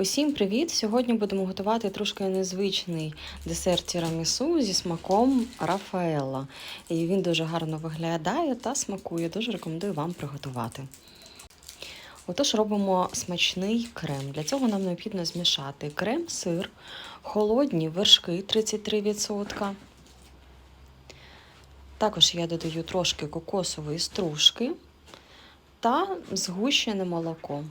Усім привіт! Сьогодні будемо готувати трошки незвичний десерт тірамісу зі смаком Рафаелла. І він дуже гарно виглядає та смакує. Дуже рекомендую вам приготувати. Отож, робимо смачний крем. Для цього нам необхідно змішати крем, сир, холодні вершки 33%. Також я додаю трошки кокосової стружки та згущене молоко.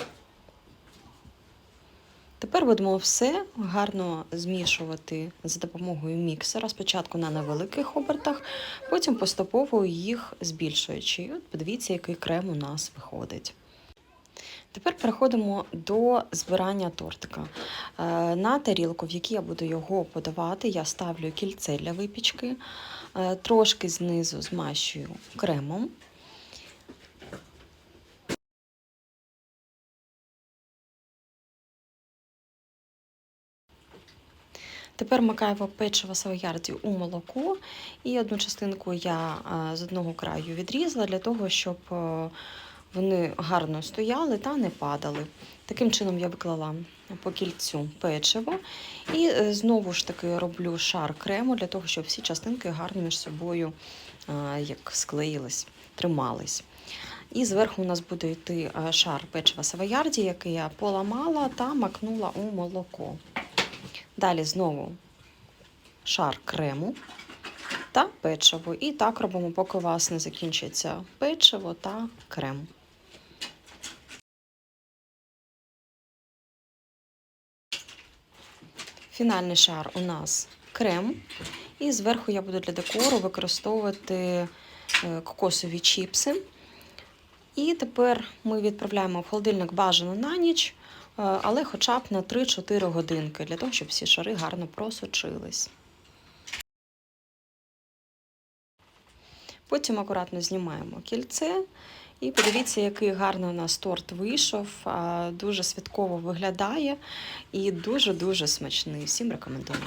Тепер будемо все гарно змішувати за допомогою міксера. Спочатку на невеликих обертах, потім поступово їх збільшуючи. І от подивіться, який крем у нас виходить. Тепер переходимо до збирання тортика. Е, На тарілку, в якій я буду його подавати, я ставлю кільце для випічки, е, трошки знизу змащую кремом. Тепер макаємо печиво савоярді у молоко, і одну частинку я з одного краю відрізала для того, щоб вони гарно стояли та не падали. Таким чином я виклала по кільцю печиво і е, знову ж таки роблю шар крему для того, щоб всі частинки гарно між собою як склеїлись, тримались. І зверху у нас буде йти шар печива савоярді, який я поламала та макнула у молоко. Далі знову шар крему та печиво. І так робимо, поки у вас не закінчиться печиво та крем. Фінальний шар у нас крем. І зверху я буду для декору використовувати е, кокосові чіпси. І тепер ми відправляємо в холодильник бажано на ніч, е, але хоча б на 3-4 годинки, для того, щоб всі шари гарно просочились. Потім акуратно знімаємо кільце. І подивіться, який гарний у нас торт вийшов. Дуже святково виглядає і дуже-дуже смачний. Всім рекомендую.